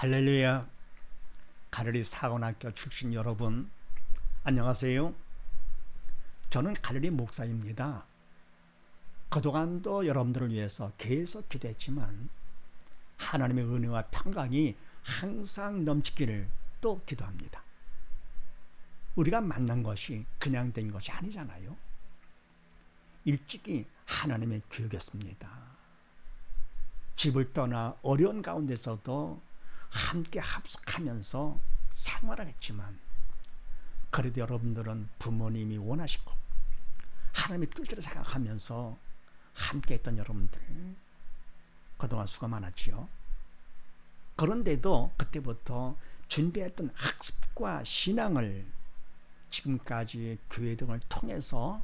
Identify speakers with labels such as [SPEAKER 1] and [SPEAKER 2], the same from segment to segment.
[SPEAKER 1] 할렐루야. 가르리 사관학교 출신 여러분, 안녕하세요. 저는 가르리 목사입니다. 그동안도 여러분들을 위해서 계속 기도했지만 하나님의 은혜와 평강이 항상 넘치기를 또 기도합니다. 우리가 만난 것이 그냥 된 것이 아니잖아요. 일찍이 하나님의 교육이었습니다. 집을 떠나 어려운 가운데서도 함께 합숙하면서 생활을 했지만 그래도 여러분들은 부모님이 원하시고 하나님의 뜻을 생각하면서 함께 했던 여러분들 그동안 수고 많았지요. 그런데도 그때부터 준비했던 학습과 신앙을 지금까지 교회 등을 통해서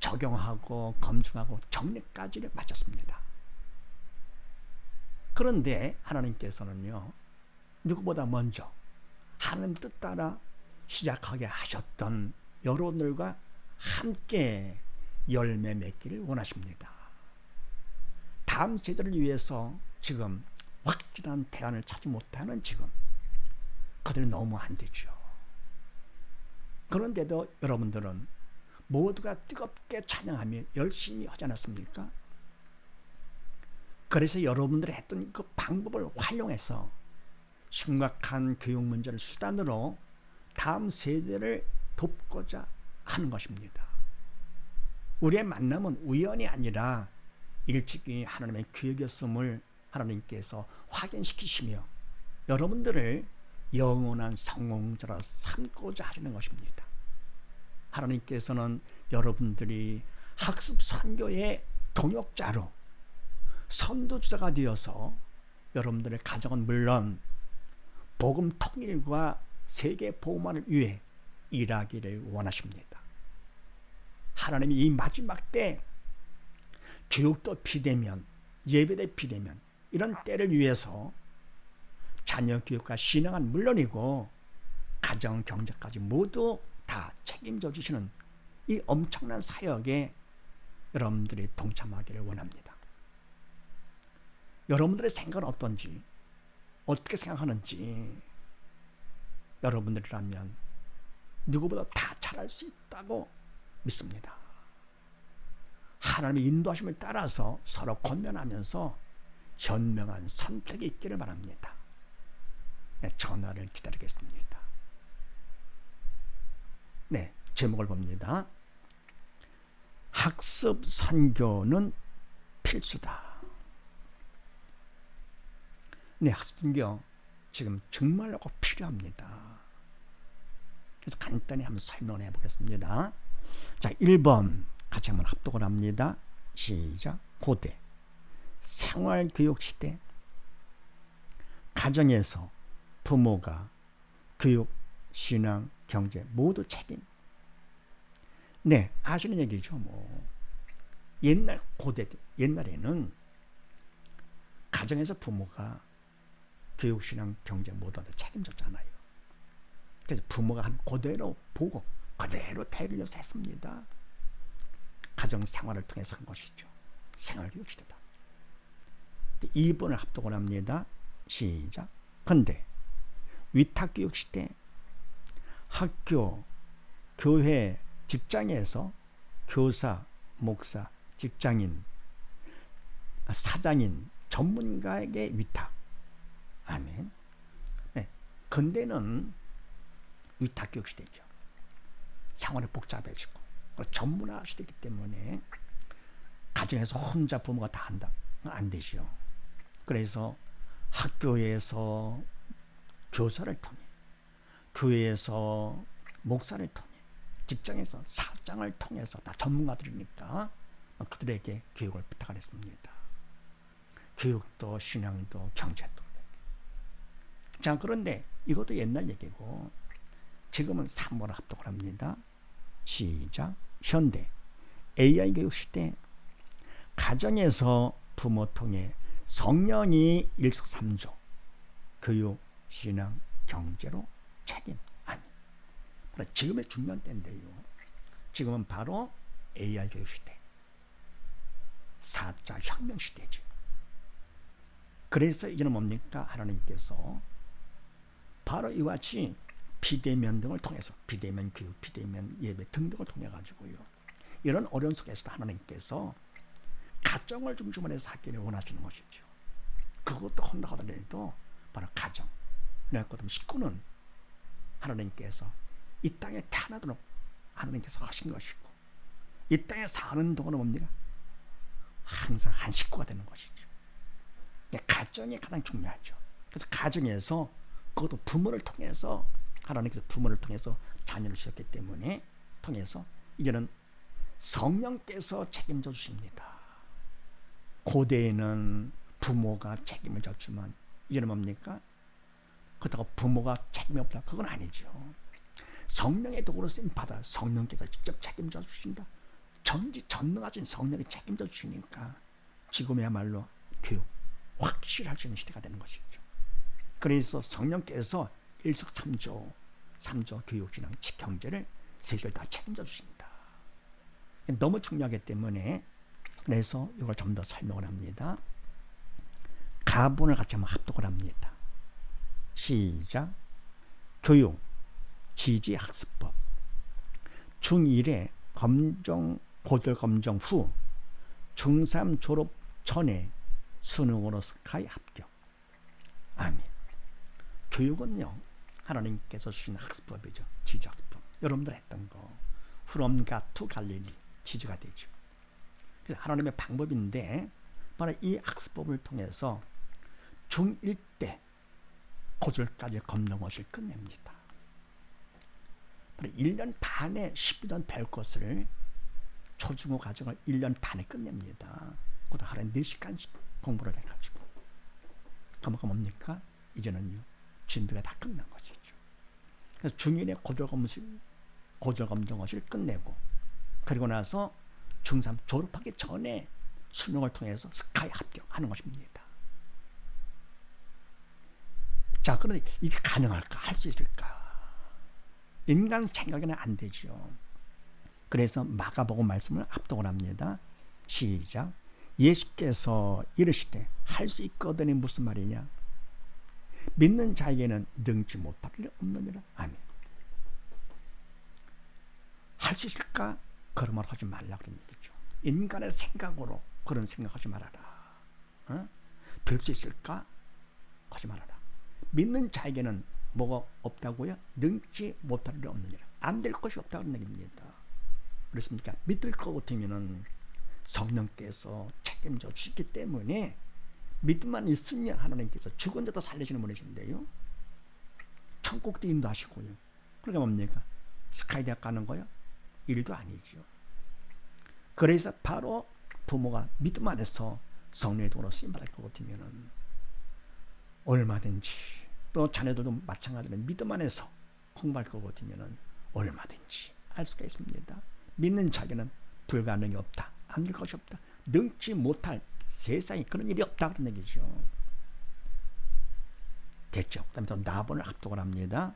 [SPEAKER 1] 적용하고 검증하고 정리까지를 마쳤습니다. 그런데 하나님께서는요, 누구보다 먼저 하나님 뜻 따라 시작하게 하셨던 여러분들과 함께 열매 맺기를 원하십니다. 다음 세대를 위해서 지금 확실한 대안을 찾지 못하는 지금 그들이 너무 안 되죠. 그런데도 여러분들은 모두가 뜨겁게 찬양하며 열심히 하지 않았습니까? 그래서 여러분들이 했던 그 방법을 활용해서 심각한 교육 문제를 수단으로 다음 세대를 돕고자 하는 것입니다. 우리의 만남은 우연이 아니라 일찍이 하나님의 교육이었음을 하나님께서 확인시키시며 여러분들을 영원한 성공자로 삼고자 하시는 것입니다. 하나님께서는 여러분들이 학습 선교의 동역자로 선도주자가 되어서 여러분들의 가정은 물론 복음 통일과 세계 보호만을 위해 일하기를 원하십니다. 하나님이 이 마지막 때 교육도 비대면, 예배도 비대면 이런 때를 위해서 자녀 교육과 신앙은 물론이고 가정 경제까지 모두 다 책임져 주시는 이 엄청난 사역에 여러분들이 동참하기를 원합니다. 여러분들의 생각은 어떤지, 어떻게 생각하는지, 여러분들이라면 누구보다 다 잘할 수 있다고 믿습니다. 하나님의 인도하심을 따라서 서로 권면하면서 현명한 선택이 있기를 바랍니다. 네, 전화를 기다리겠습니다. 네, 제목을 봅니다. 학습 선교는 필수다. 네, 학습은요, 지금 정말로 꼭 필요합니다. 그래서 간단히 한번 설명을 해보겠습니다. 자, 1번 같이 한번 합독을 합니다. 시작. 고대. 생활 교육 시대. 가정에서 부모가 교육, 신앙, 경제 모두 책임. 네, 아시는 얘기죠, 뭐. 옛날 고대 옛날에는 가정에서 부모가 교육, 신앙, 경제 모두 다 책임졌잖아요. 그래서 부모가 한 그대로 보고 그대로 태를 했습니다. 가정 생활을 통해서 한 것이죠. 생활교육 시대다. 2번을 합독을 합니다. 시작. 근데 위탁교육 시대 학교, 교회, 직장에서 교사, 목사, 직장인, 사장인, 전문가에게 위탁. 아멘. 네. 근대는 위탁교육 시대죠. 생활이 복잡해지고 전문화 시대이기 때문에 가정에서 혼자 부모가 다 한다. 안 되죠. 그래서 학교에서 교사를 통해 교회에서 목사를 통해 직장에서 사장을 통해서 다 전문가들이니까 그들에게 교육을 부탁했습니다. 교육도 신앙도 경제도 자, 그런데 이것도 옛날 얘기고 지금은 3번 합독을 합니다. 시작. 현대 AI 교육 시대 가정에서 부모 통해 성령이 일석삼조 교육, 신앙, 경제로 책임 아니. 지금의 중요한 때인데요. 지금은 바로 AI 교육 시대. 4차 혁명 시대죠. 그래서 이제는 뭡니까? 하나님께서 바로 이와 같이 비대면 등을 통해서 비대면 교육, 비대면 예배 등등을 통해 가지고요. 이런 어려운 속에서도 하나님께서 가정을 중심으로 해서 하기를 원하시는 것이죠. 그것도 혼나하더라도 바로 가정. 그래갖고 식구는 하나님께서 이 땅에 태어나도록 하나님께서 하신 것이고 이 땅에 사는 동안은 뭡니까? 항상 한 식구가 되는 것이죠. 가정이 가장 중요하죠. 그래서 가정에서 그것도 부모를 통해서 하나님께서 부모를 통해서 자녀를 주셨기 때문에 통해서 이제는 성령께서 책임져 주십니다. 고대에는 부모가 책임을 졌지만 이제는 뭡니까? 그렇다고 부모가 책임이 없다. 그건 아니죠. 성령의 도구로 쓰임 받아 성령께서 직접 책임져 주신다. 전지 전능하신 성령이 책임져 주시니까 지금이야말로 교육 있는 시대가 되는 것이죠. 그래서 성령께서 일석삼조 삼조 교육신앙 직경제를 세계를 다 책임져 주신다. 너무 중요하기 때문에 그래서 이걸 좀 더 설명을 합니다. 가본을 같이 한번 합독을 합니다. 시작. 교육, 지지 학습법. 중1에 검정, 고졸 검정 후, 중3 졸업 전에 수능으로 스카이 합격. 아멘. 교육은요, 하나님께서 주신 학습법이죠. 학습법. 여러분들 했던 거. 후롬가 투 갈릴리 지지가 되죠. 그래서 하나님의 방법인데, 바로 이 학습법을 통해서 중1 때 고졸까지 검정옷을 끝냅니다. 1년 반에 10년 배울 것을 초중고 과정을 1년 반에 끝냅니다. 그다 하루에 4시간씩 공부를 해가지고. 그만큼 뭡니까? 이제는요, 진도가 다 끝난 것이죠. 그래서 중인의 고졸검술, 고졸검정것을 끝내고, 그리고 나서 중3 졸업하기 전에 수능을 통해서 스카이 합격하는 것입니다. 자, 그런데 이게 가능할까? 할 수 있을까? 인간 생각에는 안 되죠. 그래서 마가복음 말씀을 합독을 합니다. 시작. 예수께서 이르시되 할 수 있거든이 무슨 말이냐? 믿는 자에게는 능지 못할 일 없느니라. 아멘. 할 수 있을까? 그런 말 하지 말라 그런 얘기죠. 인간의 생각으로 그런 생각하지 말아라. 어? 될수 있을까? 하지 말아라. 믿는 자에게는 뭐가 없다고요? 능지 못할 일 없느니라. 안 될 것이 없다는 얘기입니다. 그렇습니까? 믿을 것 같으면은 성령께서 책임져 주기 때문에 믿음만 있으면 하나님께서 죽은 데도 살리시는 분이신데요. 천국도 인도하시고요. 그러니까 뭡니까? 스카이대학 가는 거요? 일도 아니죠. 그래서 바로 부모가 믿음 안에서 성령의 도로 쓰임받을 것 같으면은 얼마든지 또 자녀들도 마찬가지로 믿음 안에서 공부할 것 같으면은 얼마든지 할 수가 있습니다. 믿는 자에는 불가능이 없다. 안 될 것이 없다. 능지 못할 세상에 그런 일이 없다 그런 얘기죠. 됐죠. 그 다음에 또 나번을 합독을 합니다.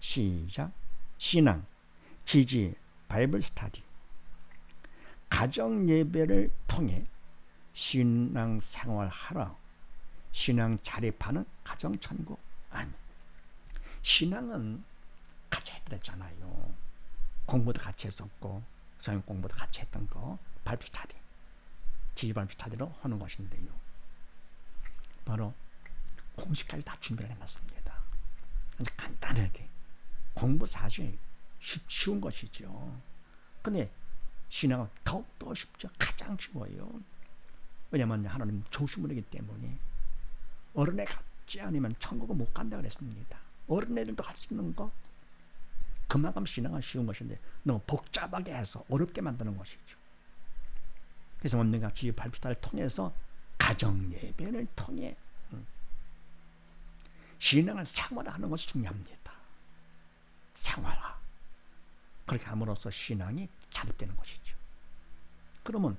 [SPEAKER 1] 시작. 신앙, 지지, 바이블 스타디. 가정 예배를 통해 신앙 생활하라. 신앙 자립하는 가정 천국. 아멘. 신앙은 같이 했더랬잖아요. 공부도 같이 했었고 성경 공부도 같이 했던 거 발표 스타디. 지휘반 스타디로 하는 것인데요. 바로 공식까지 다 준비를 해놨습니다. 아주 간단하게 공부 사실 쉬운 것이죠. 근데 신앙은 더욱더 쉽죠. 가장 쉬워요. 왜냐하면 하나님 조심이기 때문에 어른에 갖지 않으면 천국을 못 간다 그랬습니다. 어른애들도 할 수 있는 거 그만큼 신앙은 쉬운 것인데 너무 복잡하게 해서 어렵게 만드는 것이죠. 그래서 언니가 지휘 발표를 통해서 가정 예배를 통해 음, 신앙을 생활하는 것이 중요합니다. 생활화. 그렇게 함으로써 신앙이 자립되는 것이죠. 그러면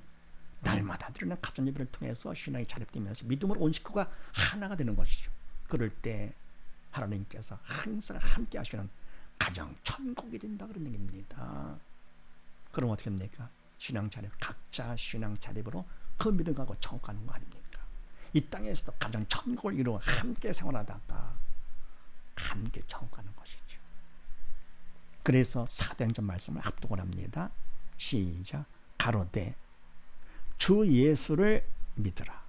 [SPEAKER 1] 날마다 드리는 가정 예배를 통해서 신앙이 자립되면서 믿음으로 온 식구가 하나가 되는 것이죠. 그럴 때 하나님께서 항상 함께 하시는 가정 천국이 된다 그런 얘기입니다. 그럼 어떻게 합니까? 신앙 자립 각자 신앙 자립으로 그 믿음 가고 천국 가는 거 아닙니까? 이 땅에서도 가장 천국을 이루어 함께 생활하다가 함께 정하는 것이죠. 그래서 사도행전 말씀을 합독을 합니다. 시작. 가로되 주 예수를 믿으라.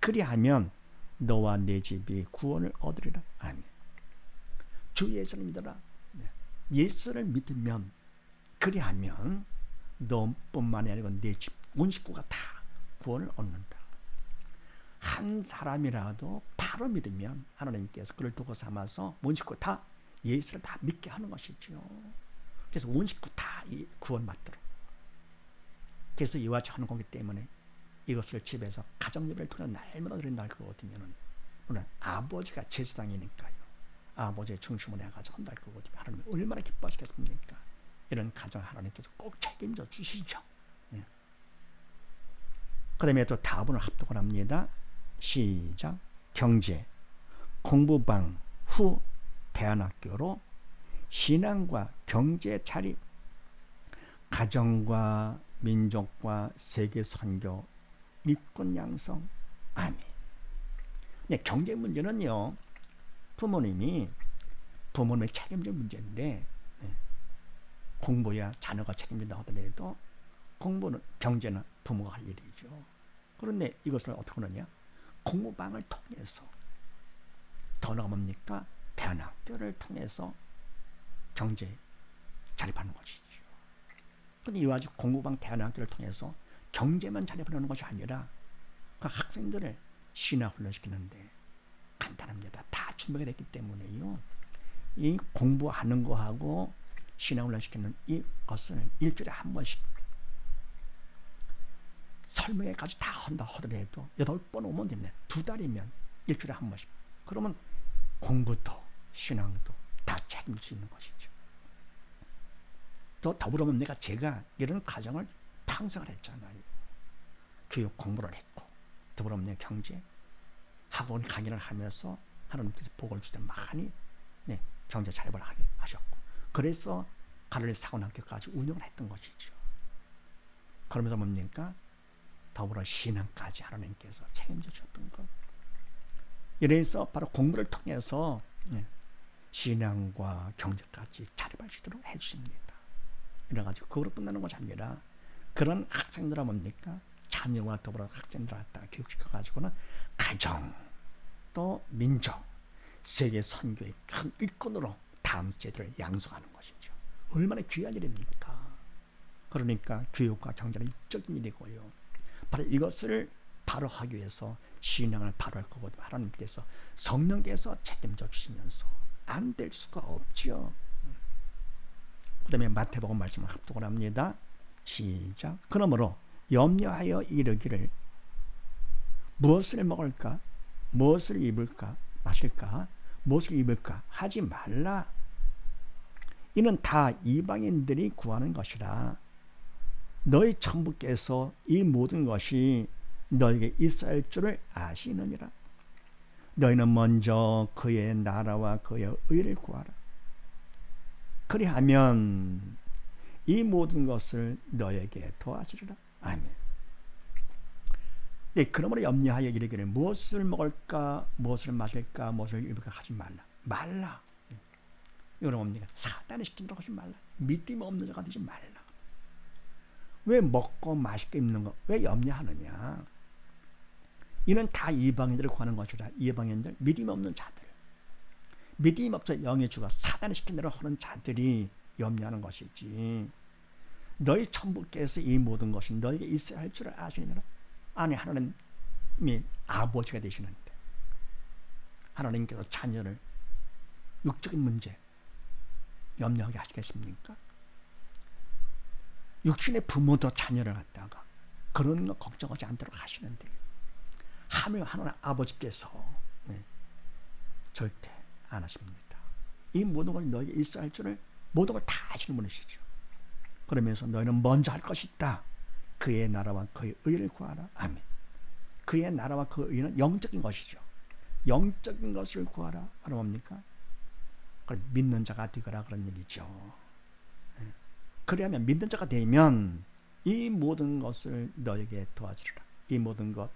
[SPEAKER 1] 그리하면 너와 내 집이 구원을 얻으리라. 아멘. 주 예수를 믿어라. 네. 예수를 믿으면 그리하면 너뿐만이 아니고 내 집, 온 식구가 다 구원을 얻는다. 한 사람이라도 바로 믿으면 하나님께서 그를 도구 삼아서 온 식구 다 예수를 다 믿게 하는 것이죠. 그래서 온 식구 다 구원받도록. 그래서 이와 하는 거기 때문에 이것을 집에서 가정 예배를 통해 날마다 드린다 그거거든요. 물론 아버지가 제사장이니까요. 아버지의 중심을 해가지고 한다 그거거든요. 하나님 얼마나 기뻐하시겠습니까? 이런 가정 하나님께서 꼭 책임져 주시죠. 예. 그 다음에 또 다분을 합독을 합니다. 시작. 경제, 공부방 후 대안학교로 신앙과 경제 차립, 가정과 민족과 세계 선교, 일꾼 양성, 아멘. 네, 경제 문제는요, 부모님이 부모님의 책임질 문제인데, 네, 공부야 자녀가 책임진다 하더라도 공부는 경제는 부모가 할 일이죠. 그런데 이것을 어떻게 하느냐? 공부방을 통해서 더 나갑니까? 대안학교를 통해서 경제 자립하는 것이죠. 그런데 이와 같이 공부방 대안학교를 통해서 경제만 자립하는 것이 아니라 그 학생들을 신화 훈련시키는데 간단합니다. 다 준비가 됐기 때문에요. 이 공부하는 거하고 신화 훈련시키는 이것을 일주일에 한 번씩 설명회까지 다 한다 하더라도 여덟 번 오면 됩니다. 두 달이면 일주일에 한 번씩. 그러면 공부도 신앙도 다 책임질 수 있는 것이죠. 또 더불어면 내가 제가 이런 과정을 방성을 했잖아요. 교육 공부를 했고 더불어면 경제 학원 강의를 하면서 하나님께서 복을 주때 많이 네, 경제 자립을 하게 하셨고 그래서 가톨릭 사관학교까지 운영을 했던 것이죠. 그러면서 뭡니까? 더불어 신앙까지 하나님께서 책임져 주셨던 것. 이래서 바로 공부를 통해서 예, 신앙과 경제까지 있도록 해주십니다. 이래가지고 그걸로 끝나는 것이 아니라 그런 학생들은 뭡니까? 자녀와 더불어 학생들 갖다 교육시켜가지고는 가정, 또 민족, 세계 선교의 큰 일꾼으로 다음 세대를 양성하는 것이죠. 얼마나 귀한 일입니까? 그러니까 교육과 경제는 일적인 일이고요. 바로 이것을 바로 하기 위해서 신앙을 바로 할 거거든요. 하나님께서 성령께서 책임져 주시면서 안 될 수가 없지요. 그 다음에 마태복음 말씀을 합독을 합니다. 시작. 그러므로 염려하여 이르기를 무엇을 먹을까? 무엇을 입을까? 마실까? 무엇을 입을까? 하지 말라. 이는 다 이방인들이 구하는 것이라. 너희 천부께서 이 모든 것이 너에게 있어야 할 줄을 아시느니라. 너희는 먼저 그의 나라와 그의 의를 구하라. 그리하면 이 모든 것을 너에게 도와주리라. 아멘. 네, 그러므로 염려하여 이르기를 무엇을 먹을까, 무엇을 마실까, 무엇을 입을까 하지 말라. 말라. 여러분 뭡니까? 사단이 시킨다고 하지 말라. 믿음 없는 자가 되지 말라. 왜 먹고 맛있게 입는 거? 왜 염려하느냐? 이는 다 이방인들을 구하는 것이라. 이방인들, 믿음 없는 자들. 믿음 없어 영의 주가 사단이 시킨 대로 하는 자들이 염려하는 것이지. 너희 천부께서 이 모든 것이 너에게 있어야 할 줄을 아시느냐? 아니 하나님이 아버지가 되시는데 하나님께서 자녀를 육적인 문제 염려하게 하시겠습니까? 육신의 부모도 자녀를 갖다가 그런 거 걱정하지 않도록 하시는데 하며 하나님 아버지께서 네, 절대 안 하십니다. 이 모든 걸 너에게 있어야 할 줄을 모든 걸 다 아시는 분이시죠. 그러면서 너희는 먼저 할 것이 있다. 그의 나라와 그의 의를 구하라. 아멘. 그의 나라와 그 의는 영적인 것이죠. 영적인 것을 구하라. 하는 뭡니까? 그걸 믿는 자가 되거라 그런 얘기죠. 예. 그래야면 믿는 자가 되면 이 모든 것을 너에게 도와주리라. 이 모든 것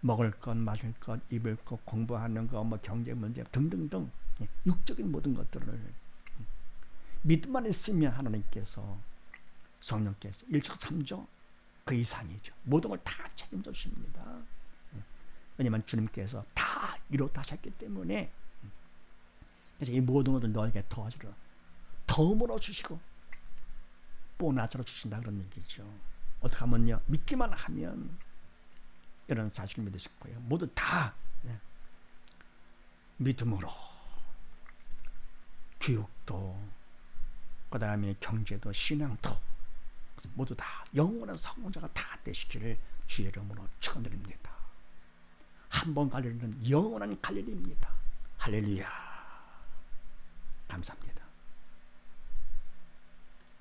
[SPEAKER 1] 먹을 것, 마실 것, 입을 것, 공부하는 것, 뭐 경제 문제 등등등 예, 육적인 모든 것들을 음, 믿음만 있으면 하나님께서 성령께서 일척삼조 그 이상이죠. 모든 걸 다 책임져 주십니다. 예, 왜냐하면 주님께서 다 이루다 하셨기 때문에 음, 그래서 이 모든 것을 너에게 도와주려 덤으로 주시고 보너스로 주신다 그런 얘기죠. 어떻게 하면요 믿기만 하면 이런 사실을 믿으실 거예요. 모두 다 네. 믿음으로 교육도 그 다음에 경제도 신앙도 모두 다 영원한 성공자가 다 되시기를 주의 이름으로 축원드립니다. 한 번 갈릴리는 영원한 갈릴리입니다. 할렐루야. 감사합니다.